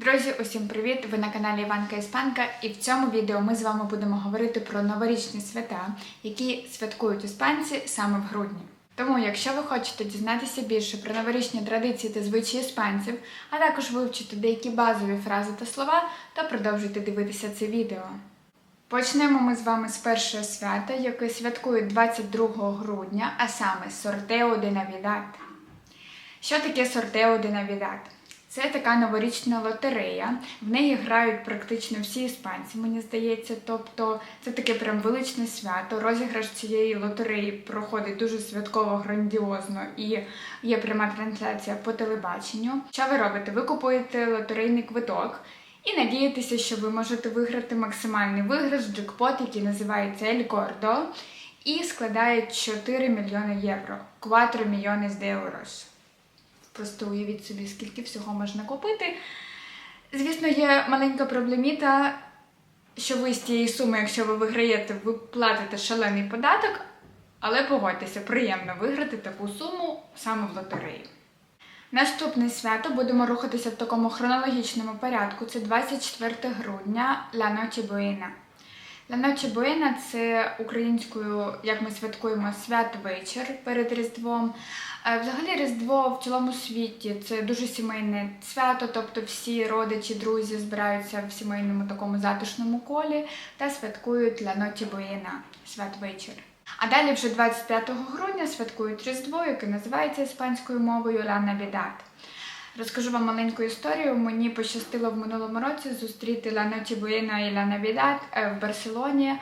Друзі, усім привіт! Ви на каналі Іванка Іспанка, і в цьому відео ми з вами будемо говорити про новорічні свята, які святкують іспанці саме в грудні. Тому, якщо ви хочете дізнатися більше про новорічні традиції та звичаї іспанців, а також вивчити деякі базові фрази та слова, то продовжуйте дивитися це відео. Почнемо ми з вами з першого свята, яке святкують 22 грудня, а саме Сортео де Навідат. Що таке Сортео де Навідат? Це така новорічна лотерея. В неї грають практично всі іспанці, мені здається. Тобто це таке прям величне свято. Розіграш цієї лотереї проходить дуже святково, грандіозно і є пряма трансляція по телебаченню. Що ви робите? Ви купуєте лотерейний квиток. І надієтеся, що ви можете виграти максимальний виграш, джекпот, який називається Ель Кордо, і складає 4 мільйони євро. 4 мільйони з єврос. Просто уявіть собі, скільки всього можна купити. Звісно, є маленька проблеміта, що ви з тієї суми, якщо ви виграєте, ви платите шалений податок, але погодьтеся, приємно виграти таку суму саме в лотереї. Наступне свято будемо рухатися в такому хронологічному порядку. Це 24 грудня La Noche Buena. La Noche Buena – це українською, як ми святкуємо, святвечір перед Різдвом. Е, Взагалі, Різдво в цілому світі це дуже сімейне свято, тобто всі родичі, друзі збираються в сімейному такому затишному колі та святкують La Noche Buena – святвечір. А далі вже 25 грудня святкують Різдво, яке називається іспанською мовою La Navidad. Розкажу вам маленьку історію. Мені пощастило в минулому році зустріти Noche Buena і La Navidad е, в Барселоні. Е,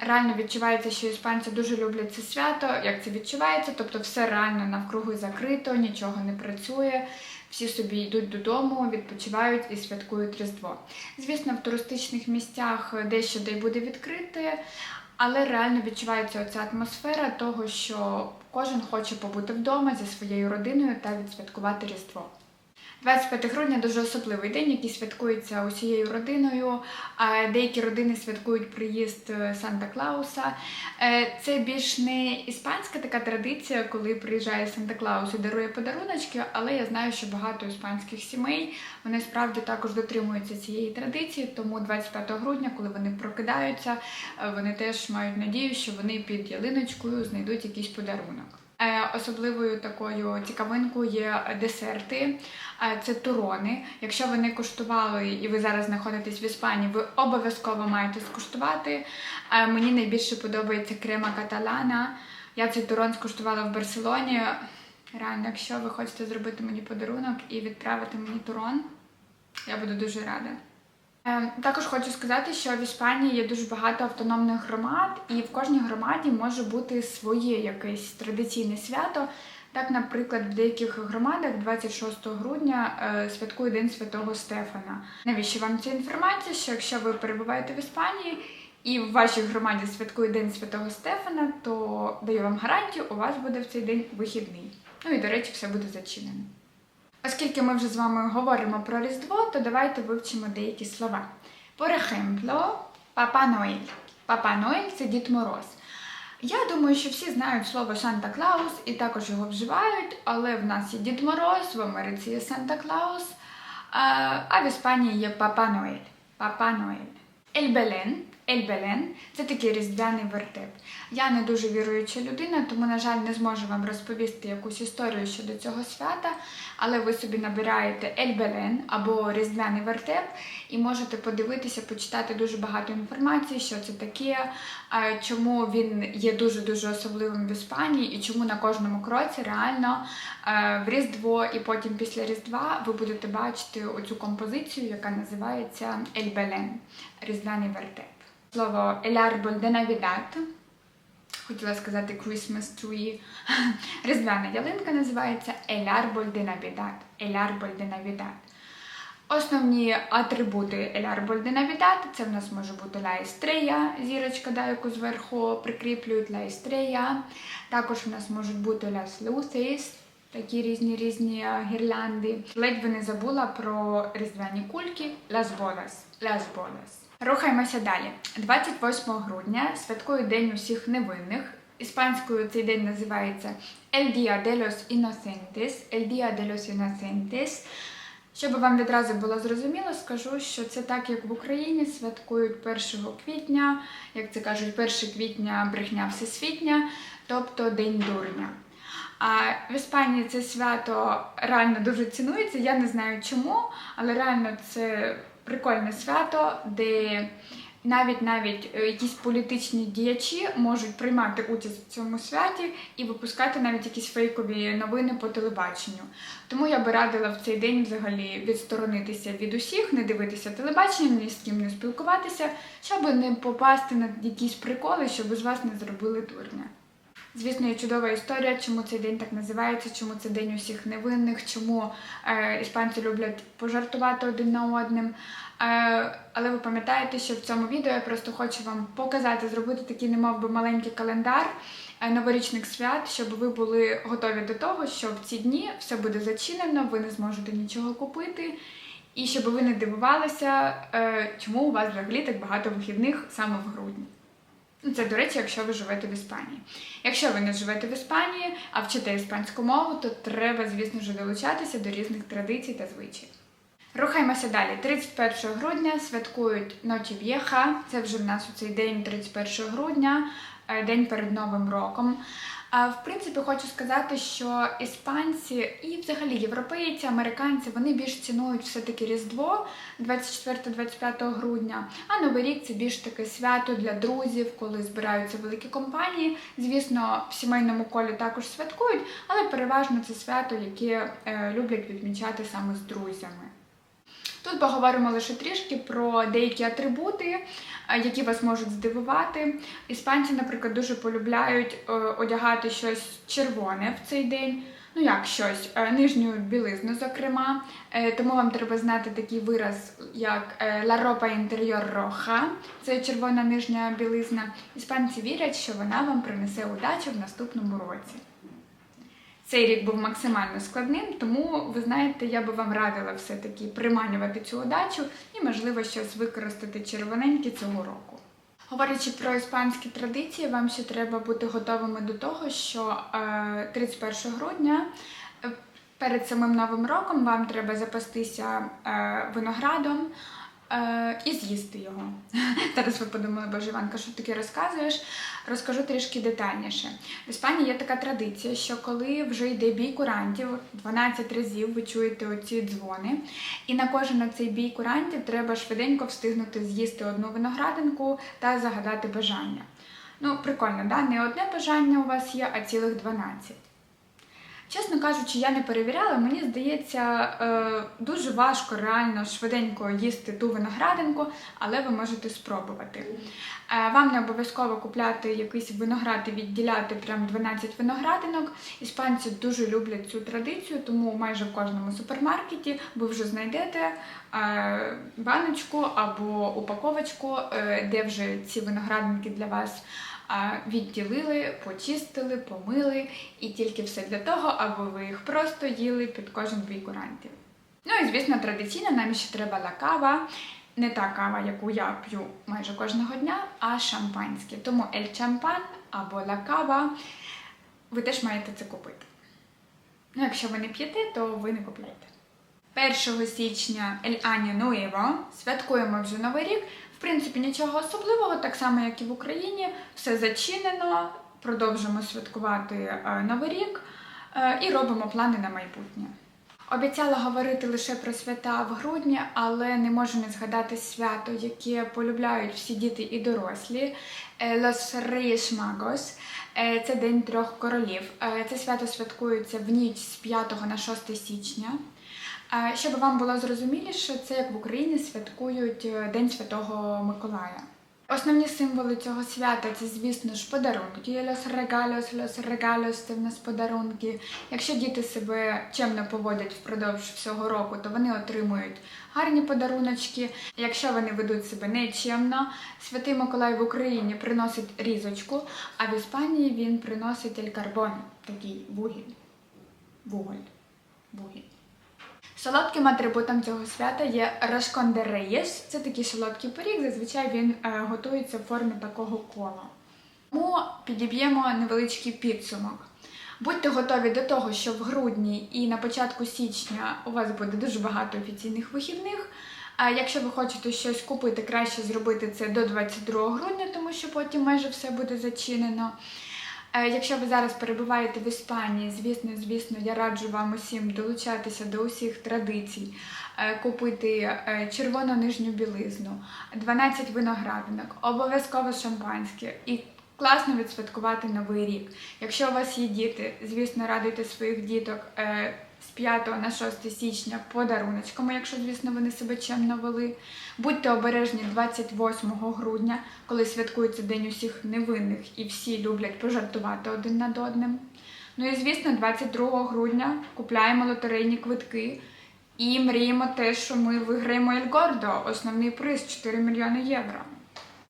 Реально відчувається, що іспанці дуже люблять це свято. Як це відчувається? Тобто все реально навкруги закрито, нічого не працює. Всі собі йдуть додому, відпочивають і святкують Різдво. Звісно, в туристичних місцях дещо де буде відкрите, але реально відчувається оця атмосфера того, що кожен хоче побути вдома зі своєю родиною та відсвяткувати Різдво. 25 грудня дуже особливий день, який святкується усією родиною. Деякі родини святкують приїзд е, Санта Клауса. Е, Це більш не іспанська така традиція, коли приїжджає Санта Клаус і дарує подаруночки, але я знаю, що багато іспанських сімей вони справді також дотримуються цієї традиції. Тому 25 грудня, коли вони прокидаються, е, вони теж мають надію, що вони під ялиночкою знайдуть якийсь подарунок. Е, Особливою такою цікавинкою є десерти. Е, Це турони. Якщо ви не куштували і ви зараз знаходитесь в Іспанії, ви обов'язково маєте скуштувати. Е, Мені найбільше подобається крема каталана. Я цей турон скуштувала в Барселоні. Реально, якщо ви хочете зробити мені подарунок і відправити мені турон, я буду дуже рада. Е, Також хочу сказати, що в Іспанії є дуже багато автономних громад, і в кожній громаді може бути своє якесь традиційне свято. Так, наприклад, в деяких громадах 26 грудня е, святкує День Святого Стефана. Навіщо вам ця інформація? Що якщо ви перебуваєте в Іспанії і в вашій громаді святкує День Святого Стефана, то даю вам гарантію, у вас буде в цей день вихідний. Ну і, до речі, все буде зачинено. Оскільки ми вже з вами говоримо про Різдво, то давайте вивчимо деякі слова. Por ejemplo, Папа Ноель. Папа Ноель це Дід Мороз. Я думаю, що всі знають слово Санта Клаус і також його вживають, але в нас є Дід Мороз, в Америці є Санта Клаус, а в Іспанії є Папа Ноель. Папа Ноель. Ель Белен. Ель Белен це такий різдвяний вертеп. Я не дуже віруюча людина, тому, на жаль, не зможу вам розповісти якусь історію щодо цього свята, але ви собі набираєте Ель Белен або Різдвяний вертеп і можете подивитися, почитати дуже багато інформації, що це таке, чому він є дуже-дуже особливим в Іспанії і чому на кожному кроці реально е, в Різдво і потім після Різдва ви будете бачити оцю композицію, яка називається Ель Белен Різдвяний вертеп. Слово El Árbol de Navidad хотіла сказати Christmas tree. Різдвяна ялинка називається El Árbol de Navidad. El Árbol de Navidad. Основні атрибути El Árbol de Navidad це в нас може бути La Estrella, зірочка, да, яку зверху прикріплюють La Estrella. Також в нас можуть бути Las Luces, такі різні різні гірлянди. Ледь би не забула про різдвяні кульки Las Bolas. Las Bolas. Рухаємося далі. 28 грудня святкують День усіх невинних. Іспанською цей день називається El Día de los Inocentes. El Día de los Inocentes. Щоб вам відразу було зрозуміло, скажу, що це так, як в Україні святкують 1 квітня, як це кажуть, 1 квітня брехня всесвітня, тобто День дурня. А в Іспанії це свято реально дуже цінується. Я не знаю чому, але реально це прикольне свято, де навіть навіть е, якісь політичні діячі можуть приймати участь в цьому святі і випускати навіть якісь фейкові новини по телебаченню. Тому я би радила в цей день взагалі відсторонитися від усіх, не дивитися телебачення, ні з ким не спілкуватися, щоб не попасти на якісь приколи, щоб з вас не зробили дурня. Звісно, є чудова історія, чому цей день так називається, чому це день усіх невинних, чому е, іспанці люблять пожартувати один на одним. Е, але ви пам'ятаєте, що в цьому відео я просто хочу вам показати, зробити такий, немов би маленький календар е, новорічних свят, щоб ви були готові до того, що в ці дні все буде зачинено, ви не зможете нічого купити. І щоб ви не дивувалися, е, чому у вас взагалі так багато вихідних саме в грудні. Ну, Це, до речі, якщо ви живете в Іспанії. Якщо ви не живете в Іспанії, а вчите іспанську мову, то треба, звісно ж, долучатися до різних традицій та звичаїв. Рухаємося далі. 31 грудня святкують Ночі В'єха. Це вже в нас у цей день, 31 грудня, е, день перед Новим роком. В принципі, хочу сказати, що іспанці і взагалі європейці, американці вони більш цінують все-таки Різдво 24-25 грудня. А Новий рік це більш таке свято для друзів, коли збираються великі компанії. Звісно, в сімейному колі також святкують, але переважно це свято, яке е, люблять відмічати саме з друзями. Тут поговоримо лише трішки про деякі атрибути, е, які вас можуть здивувати. Іспанці, наприклад, дуже полюбляють е, одягати щось червоне в цей день. Ну, як щось, е, нижню білизну, зокрема. Тому вам треба знати такий вираз, як la ropa interior roja, це червона нижня білизна. Іспанці вірять, що вона вам принесе удачу в наступному році. Цей рік був максимально складним, тому ви знаєте, я би вам радила все-таки приманювати цю удачу і, можливо, щось використати червоненьке цього року. Говорячи про іспанські традиції, вам ще треба бути готовими до того, що е, 31 грудня е, перед самим новим роком вам треба запастися е, виноградом. Е, і з'їсти його. Зараз ви подумали, боже Іванка, що таке розказуєш? Розкажу трішки детальніше. В Іспанії є така традиція, що коли вже йде бій курантів, 12 разів ви чуєте оці дзвони, і на кожен цей бій курантів треба швиденько встигнути з'їсти одну виноградинку та загадати бажання. Ну, прикольно, да? не одне бажання у вас є, а цілих 12. Чесно кажучи, я не перевіряла, мені здається, е, дуже важко реально швиденько їсти ту виноградинку, але ви можете спробувати. Е, Вам не обов'язково купляти якийсь виноград і відділяти прям 12 виноградинок. Іспанці дуже люблять цю традицію, тому майже в кожному супермаркеті ви вже знайдете е, баночку або упаковочку, де вже ці виноградинки для вас відділили, почистили, помили, і тільки все для того, аби ви їх просто їли під кожен бій курантів. Ну і звісно, традиційно нам ще треба ла кава. Не та кава, яку я п'ю майже кожного дня, а шампанське. Тому ель чампан або ла кава ви теж маєте це купити. Ну, якщо ви не п'єте, то ви не купуєте. 1 січня Ель Ані Нуево, святкуємо вже Новий рік. В принципі, нічого особливого, так само, як і в Україні. Все зачинено, продовжимо святкувати е, Новий рік е, і робимо плани на майбутнє. Обіцяла говорити лише про свята в грудні, але не можу не згадати свято, яке полюбляють всі діти і дорослі. Е, Los Reyes Magos. Це День трьох королів. Це свято святкується в ніч з 5 на 6 січня. Щоб вам було зрозуміліше, це як в Україні святкують е, День Святого Миколая. Основні символи цього свята це, звісно ж, подарунки. Los regalos, los regalos – це в нас подарунки. Якщо діти себе чемно поводять впродовж всього року, то вони отримують гарні подаруночки. Якщо вони ведуть себе нечемно, святий Миколай в Україні приносить різочку, а в Іспанії він приносить ель карбон, такий вугіль. Вуголь. Вугіль. Солодким атрибутом цього свята є рашкон де рейєс. Це такий солодкий пиріг, зазвичай він е, готується в формі такого кола. Тому підіб'ємо невеличкий підсумок. Будьте готові до того, що в грудні і на початку січня у вас буде дуже багато офіційних вихідних. А якщо ви хочете щось купити, краще зробити це до 22 грудня, тому що потім майже все буде зачинено. Якщо ви зараз перебуваєте в Іспанії, звісно, звісно, я раджу вам усім долучатися до усіх традицій, е, купити е, червону нижню білизну, 12 виноградинок, обов'язково шампанське і класно відсвяткувати новий рік. Якщо у вас є діти, звісно, радуйте своїх діток е, з 5 на 6 січня подаруночками, якщо, звісно, вони себе чемно вели. Будьте обережні 28 грудня, коли святкується День усіх невинних і всі люблять пожартувати один над одним. Ну і звісно, 22 грудня купляємо лотерейні квитки і мріємо те, що ми виграємо Ель Гордо, основний приз 4 мільйони євро.